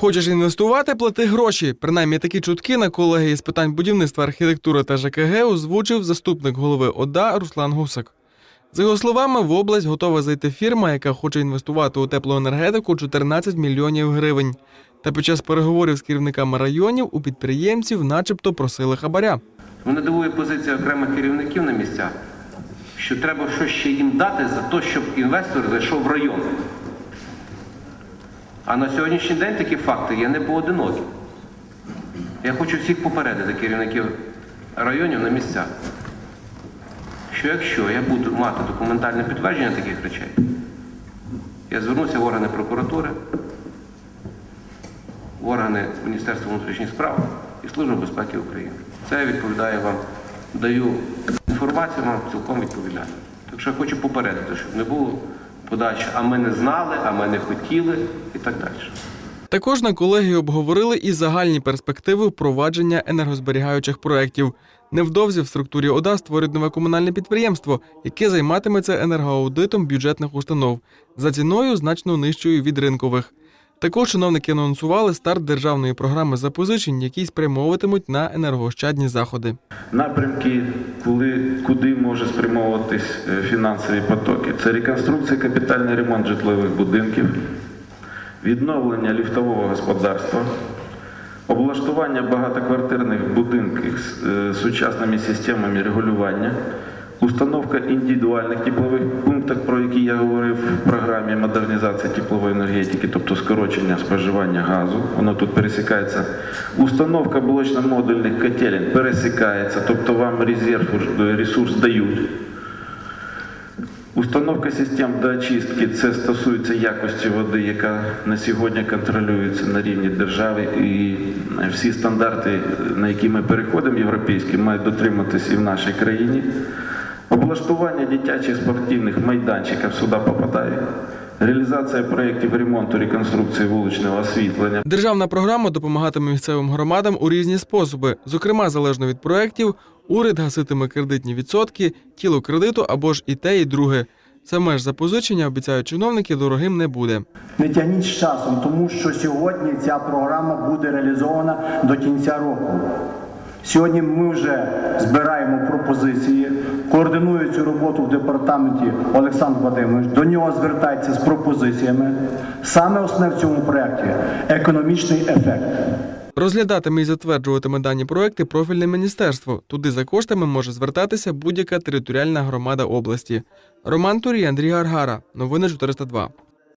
Хочеш інвестувати, плати гроші. Принаймні такі чутки на колегії з питань будівництва, архітектури та ЖКГ озвучив заступник голови ОДА Руслан Гусак. За його словами, в область готова зайти фірма, яка хоче інвестувати у теплоенергетику 14 мільйонів гривень. Та під час переговорів з керівниками районів у підприємців, начебто, просили хабаря. Мене дивує позиція окремих керівників на місцях, що треба щось ще їм дати за те, щоб інвестор зайшов в район. А на сьогоднішній день такі факти є не поодинокі. Я хочу всіх попередити керівників районів на місцях, що якщо я буду мати документальне підтвердження таких речей, я звернуся в органи прокуратури, в органи Міністерства внутрішніх справ і Служби безпеки України. Це я відповідаю вам, даю інформацію вам цілком відповідально. Так що я хочу попередити, щоб не було подачі, а ми не знали, а ми не хотіли і так далі. Також на колегії обговорили і загальні перспективи впровадження енергозберігаючих проєктів. Невдовзі в структурі ОДА створить нове комунальне підприємство, яке займатиметься енергоаудитом бюджетних установ за ціною значно нижчою від ринкових. Також чиновники анонсували старт державної програми запозичень, які спрямовуватимуть на енергоощадні заходи. Напрямки, коли, куди може спрямовуватись е, фінансові потоки. Це реконструкція, капітальний ремонт житлових будинків, відновлення ліфтового господарства, облаштування багатоквартирних будинків з е, сучасними системами регулювання, установка індивідуальних теплових пунктів, про які я говорив в програмі модернізації теплової енергетики, тобто скорочення споживання газу, воно тут пересікається. Установка блочно-модульних котелень пересікається, тобто вам резерв ресурс дають. Установка систем доочистки це стосується якості води, яка на сьогодні контролюється на рівні держави, і всі стандарти, на які ми переходимо європейські, мають дотриматися і в нашій країні. Облаштування дитячих спортивних майданчиків сюди попадає. Реалізація проєктів ремонту, реконструкції вуличного освітлення. Державна програма допомагатиме місцевим громадам у різні способи. Зокрема, залежно від проєктів, уряд гаситиме кредитні відсотки, тіло кредиту або ж і те, і друге. Саме ж запозичення, обіцяють чиновники, дорогим не буде. Не тягніть з часом, тому що сьогодні ця програма буде реалізована до кінця року. Сьогодні ми вже збираємо пропозиції, координує цю роботу в департаменті Олександр Вадимович. До нього звертається з пропозиціями. Саме основне в цьому проєкті економічний ефект. Розглядатиме і затверджуватиме дані проекти профільне міністерство. Туди за коштами може звертатися будь-яка територіальна громада області. Роман Турій, Андрій Гаргара. Новини 402.